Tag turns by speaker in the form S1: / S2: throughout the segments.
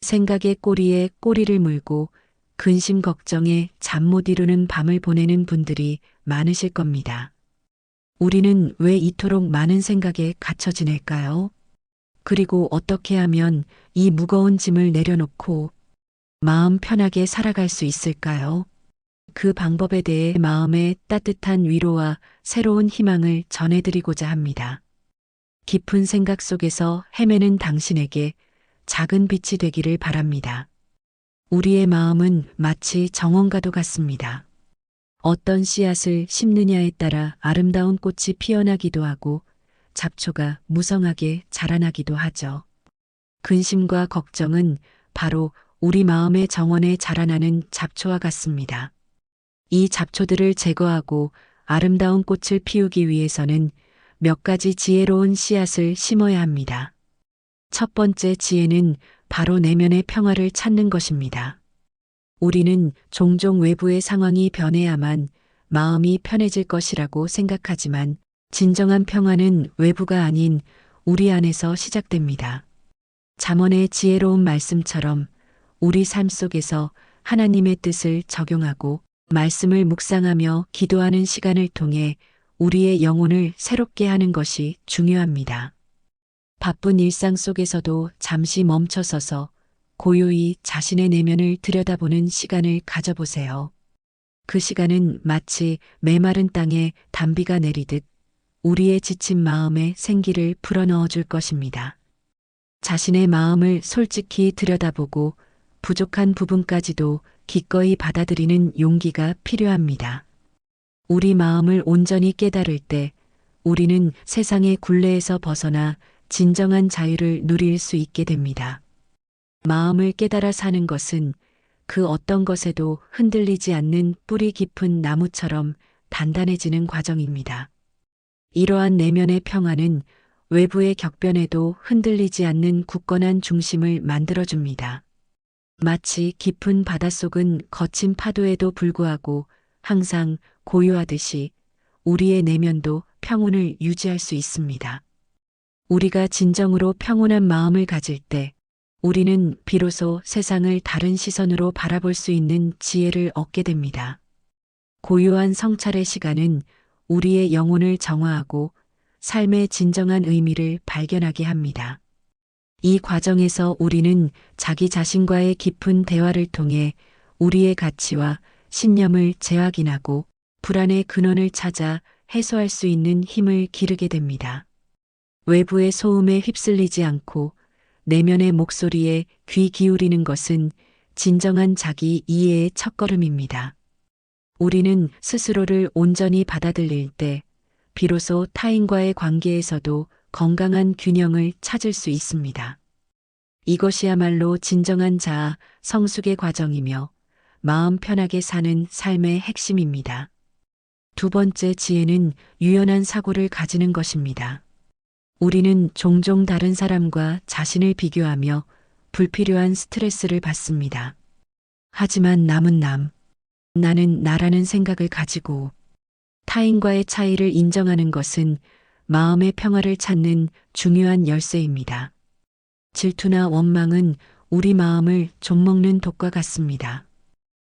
S1: 생각의 꼬리에 꼬리를 물고 근심 걱정에 잠 못 이루는 밤을 보내는 분들이 많으실 겁니다. 우리는 왜 이토록 많은 생각에 갇혀 지낼까요? 그리고 어떻게 하면 이 무거운 짐을 내려놓고 마음 편하게 살아갈 수 있을까요? 그 방법에 대해 마음의 따뜻한 위로와 새로운 희망을 전해드리고자 합니다. 깊은 생각 속에서 헤매는 당신에게 작은 빛이 되기를 바랍니다. 우리의 마음은 마치 정원과도 같습니다. 어떤 씨앗을 심느냐에 따라 아름다운 꽃이 피어나기도 하고 잡초가 무성하게 자라나기도 하죠. 근심과 걱정은 바로 우리 마음의 정원에 자라나는 잡초와 같습니다. 이 잡초들을 제거하고 아름다운 꽃을 피우기 위해서는 몇 가지 지혜로운 씨앗을 심어야 합니다. 첫 번째 지혜는 바로 내면의 평화를 찾는 것입니다. 우리는 종종 외부의 상황이 변해야만 마음이 편해질 것이라고 생각하지만 진정한 평화는 외부가 아닌 우리 안에서 시작됩니다. 잠언의 지혜로운 말씀처럼 우리 삶 속에서 하나님의 뜻을 적용하고 말씀을 묵상하며 기도하는 시간을 통해 우리의 영혼을 새롭게 하는 것이 중요합니다. 바쁜 일상 속에서도 잠시 멈춰서서 고요히 자신의 내면을 들여다보는 시간을 가져보세요. 그 시간은 마치 메마른 땅에 단비가 내리듯 우리의 지친 마음에 생기를 불어넣어 줄 것입니다. 자신의 마음을 솔직히 들여다보고 부족한 부분까지도 기꺼이 받아들이는 용기가 필요합니다. 우리 마음을 온전히 깨달을 때 우리는 세상의 굴레에서 벗어나 진정한 자유를 누릴 수 있게 됩니다. 마음을 깨달아 사는 것은 그 어떤 것에도 흔들리지 않는 뿌리 깊은 나무처럼 단단해지는 과정입니다. 이러한 내면의 평화는 외부의 격변에도 흔들리지 않는 굳건한 중심을 만들어줍니다. 마치 깊은 바닷속은 거친 파도에도 불구하고 항상 고요하듯이 우리의 내면도 평온을 유지할 수 있습니다. 우리가 진정으로 평온한 마음을 가질 때 우리는 비로소 세상을 다른 시선으로 바라볼 수 있는 지혜를 얻게 됩니다. 고요한 성찰의 시간은 우리의 영혼을 정화하고 삶의 진정한 의미를 발견하게 합니다. 이 과정에서 우리는 자기 자신과의 깊은 대화를 통해 우리의 가치와 신념을 재확인하고 불안의 근원을 찾아 해소할 수 있는 힘을 기르게 됩니다. 외부의 소음에 휩쓸리지 않고 내면의 목소리에 귀 기울이는 것은 진정한 자기 이해의 첫걸음입니다. 우리는 스스로를 온전히 받아들일 때 비로소 타인과의 관계에서도 건강한 균형을 찾을 수 있습니다. 이것이야말로 진정한 자아 성숙의 과정이며 마음 편하게 사는 삶의 핵심입니다. 두 번째 지혜는 유연한 사고를 가지는 것입니다. 우리는 종종 다른 사람과 자신을 비교하며 불필요한 스트레스를 받습니다. 하지만 남은 남, 나는 나라는 생각을 가지고 타인과의 차이를 인정하는 것은 마음의 평화를 찾는 중요한 열쇠입니다. 질투나 원망은 우리 마음을 좀먹는 독과 같습니다.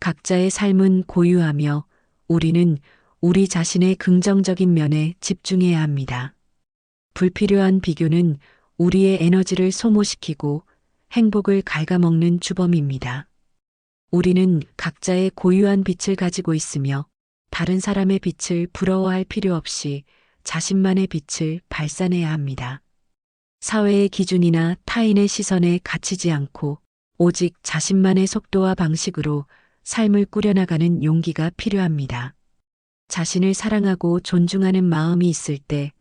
S1: 각자의 삶은 고유하며 우리는 우리 자신의 긍정적인 면에 집중해야 합니다. 불필요한 비교는 우리의 에너지를 소모시키고 행복을 갉아먹는 주범입니다. 우리는 각자의 고유한 빛을 가지고 있으며 다른 사람의 빛을 부러워할 필요 없이 자신만의 빛을 발산해야 합니다. 사회의 기준이나 타인의 시선에 갇히지 않고 오직 자신만의 속도와 방식으로 삶을 꾸려나가는 용기가 필요합니다. 자신을 사랑하고 존중하는 마음이 있을 때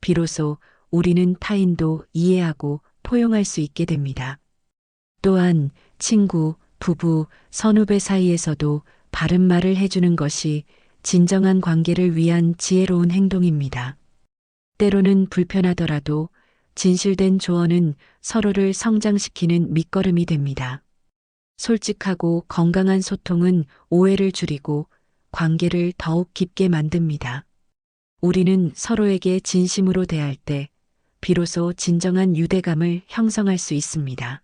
S1: 비로소 우리는 타인도 이해하고 포용할 수 있게 됩니다. 또한 친구, 부부, 선후배 사이에서도 바른 말을 해주는 것이 진정한 관계를 위한 지혜로운 행동입니다. 때로는 불편하더라도 진실된 조언은 서로를 성장시키는 밑거름이 됩니다. 솔직하고 건강한 소통은 오해를 줄이고 관계를 더욱 깊게 만듭니다. 우리는 서로에게 진심으로 대할 때 비로소 진정한 유대감을 형성할 수 있습니다.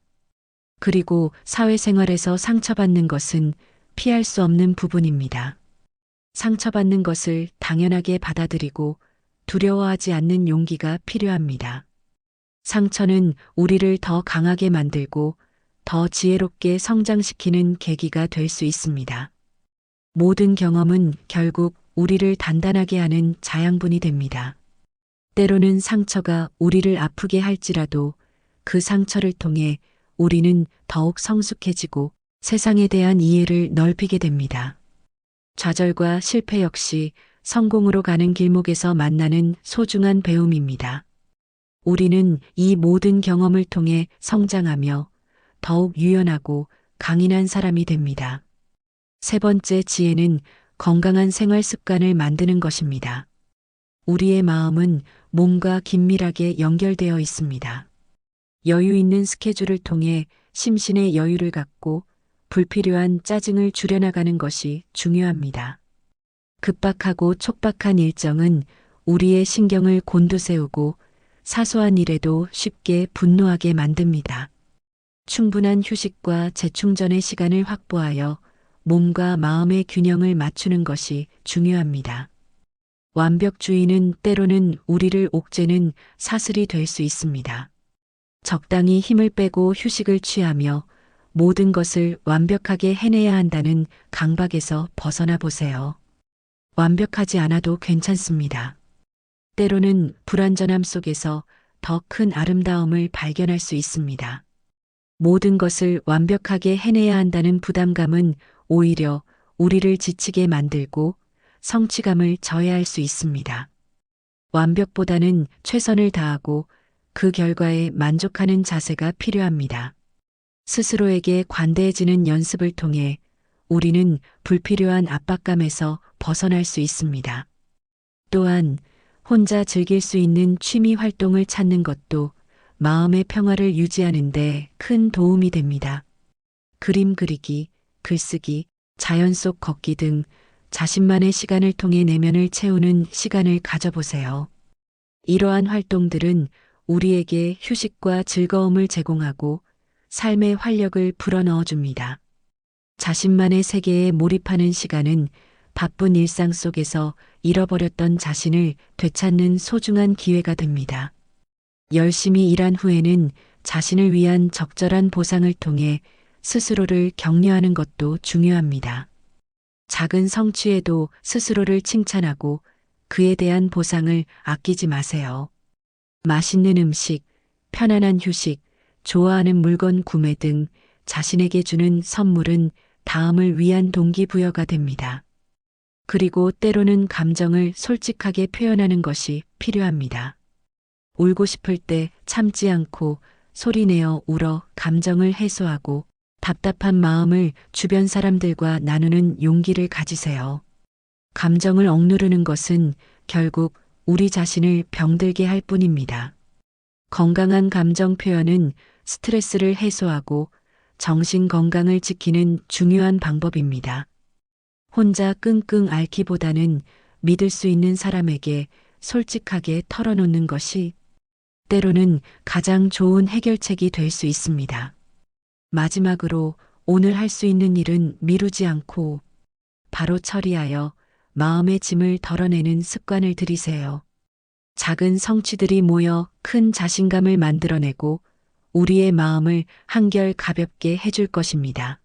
S1: 그리고 사회생활에서 상처받는 것은 피할 수 없는 부분입니다. 상처받는 것을 당연하게 받아들이고 두려워하지 않는 용기가 필요합니다. 상처는 우리를 더 강하게 만들고 더 지혜롭게 성장시키는 계기가 될 수 있습니다. 모든 경험은 결국 우리를 단단하게 하는 자양분이 됩니다. 때로는 상처가 우리를 아프게 할지라도 그 상처를 통해 우리는 더욱 성숙해지고 세상에 대한 이해를 넓히게 됩니다. 좌절과 실패 역시 성공으로 가는 길목에서 만나는 소중한 배움입니다. 우리는 이 모든 경험을 통해 성장하며 더욱 유연하고 강인한 사람이 됩니다. 세 번째 지혜는 건강한 생활 습관을 만드는 것입니다. 우리의 마음은 몸과 긴밀하게 연결되어 있습니다. 여유 있는 스케줄을 통해 심신의 여유를 갖고 불필요한 짜증을 줄여나가는 것이 중요합니다. 급박하고 촉박한 일정은 우리의 신경을 곤두세우고 사소한 일에도 쉽게 분노하게 만듭니다. 충분한 휴식과 재충전의 시간을 확보하여 몸과 마음의 균형을 맞추는 것이 중요합니다. 완벽주의는 때로는 우리를 옥죄는 사슬이 될 수 있습니다. 적당히 힘을 빼고 휴식을 취하며 모든 것을 완벽하게 해내야 한다는 강박에서 벗어나 보세요. 완벽하지 않아도 괜찮습니다. 때로는 불완전함 속에서 더 큰 아름다움을 발견할 수 있습니다. 모든 것을 완벽하게 해내야 한다는 부담감은 오히려 우리를 지치게 만들고 성취감을 저해할 수 있습니다. 완벽보다는 최선을 다하고 그 결과에 만족하는 자세가 필요합니다. 스스로에게 관대해지는 연습을 통해 우리는 불필요한 압박감에서 벗어날 수 있습니다. 또한 혼자 즐길 수 있는 취미 활동을 찾는 것도 마음의 평화를 유지하는 데 큰 도움이 됩니다. 그림 그리기, 글쓰기, 자연 속 걷기 등 자신만의 시간을 통해 내면을 채우는 시간을 가져보세요. 이러한 활동들은 우리에게 휴식과 즐거움을 제공하고 삶의 활력을 불어넣어 줍니다. 자신만의 세계에 몰입하는 시간은 바쁜 일상 속에서 잃어버렸던 자신을 되찾는 소중한 기회가 됩니다. 열심히 일한 후에는 자신을 위한 적절한 보상을 통해 스스로를 격려하는 것도 중요합니다. 작은 성취에도 스스로를 칭찬하고 그에 대한 보상을 아끼지 마세요. 맛있는 음식, 편안한 휴식, 좋아하는 물건 구매 등 자신에게 주는 선물은 다음을 위한 동기부여가 됩니다. 그리고 때로는 감정을 솔직하게 표현하는 것이 필요합니다. 울고 싶을 때 참지 않고 소리내어 울어 감정을 해소하고 답답한 마음을 주변 사람들과 나누는 용기를 가지세요. 감정을 억누르는 것은 결국 우리 자신을 병들게 할 뿐입니다. 건강한 감정 표현은 스트레스를 해소하고 정신 건강을 지키는 중요한 방법입니다. 혼자 끙끙 앓기보다는 믿을 수 있는 사람에게 솔직하게 털어놓는 것이 때로는 가장 좋은 해결책이 될 수 있습니다. 마지막으로 오늘 할 수 있는 일은 미루지 않고 바로 처리하여 마음의 짐을 덜어내는 습관을 들이세요. 작은 성취들이 모여 큰 자신감을 만들어내고 우리의 마음을 한결 가볍게 해줄 것입니다.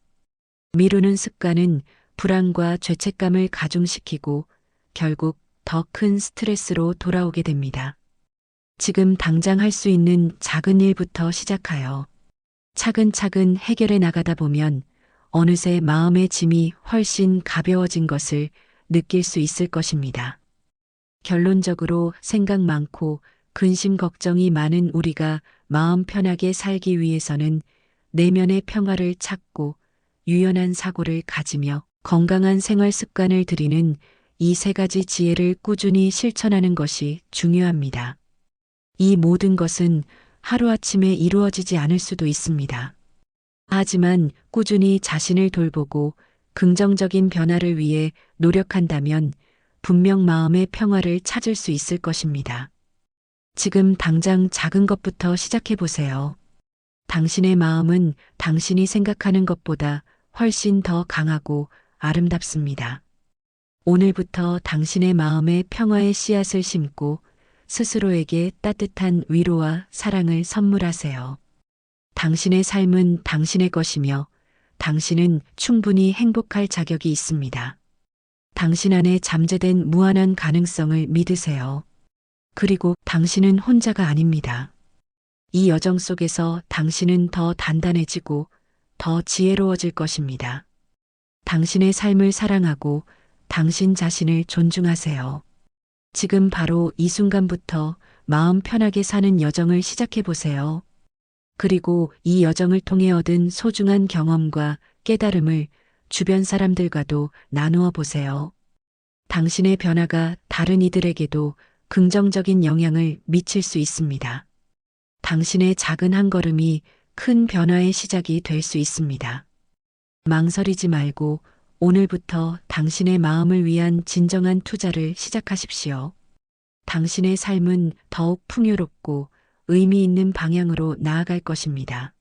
S1: 미루는 습관은 불안과 죄책감을 가중시키고 결국 더 큰 스트레스로 돌아오게 됩니다. 지금 당장 할 수 있는 작은 일부터 시작하여 차근차근 해결해 나가다 보면 어느새 마음의 짐이 훨씬 가벼워진 것을 느낄 수 있을 것입니다. 결론적으로 생각 많고 근심 걱정이 많은 우리가 마음 편하게 살기 위해서는 내면의 평화를 찾고 유연한 사고를 가지며 건강한 생활 습관을 들이는 이 세 가지 지혜를 꾸준히 실천하는 것이 중요합니다. 이 모든 것은 하루아침에 이루어지지 않을 수도 있습니다. 하지만 꾸준히 자신을 돌보고 긍정적인 변화를 위해 노력한다면 분명 마음의 평화를 찾을 수 있을 것입니다. 지금 당장 작은 것부터 시작해 보세요. 당신의 마음은 당신이 생각하는 것보다 훨씬 더 강하고 아름답습니다. 오늘부터 당신의 마음에 평화의 씨앗을 심고 스스로에게 따뜻한 위로와 사랑을 선물하세요. 당신의 삶은 당신의 것이며 당신은 충분히 행복할 자격이 있습니다. 당신 안에 잠재된 무한한 가능성을 믿으세요. 그리고 당신은 혼자가 아닙니다. 이 여정 속에서 당신은 더 단단해지고 더 지혜로워질 것입니다. 당신의 삶을 사랑하고 당신 자신을 존중하세요. 지금 바로 이 순간부터 마음 편하게 사는 여정을 시작해 보세요. 그리고 이 여정을 통해 얻은 소중한 경험과 깨달음을 주변 사람들과도 나누어 보세요. 당신의 변화가 다른 이들에게도 긍정적인 영향을 미칠 수 있습니다. 당신의 작은 한 걸음이 큰 변화의 시작이 될 수 있습니다. 망설이지 말고 오늘부터 당신의 마음을 위한 진정한 투자를 시작하십시오. 당신의 삶은 더욱 풍요롭고 의미 있는 방향으로 나아갈 것입니다.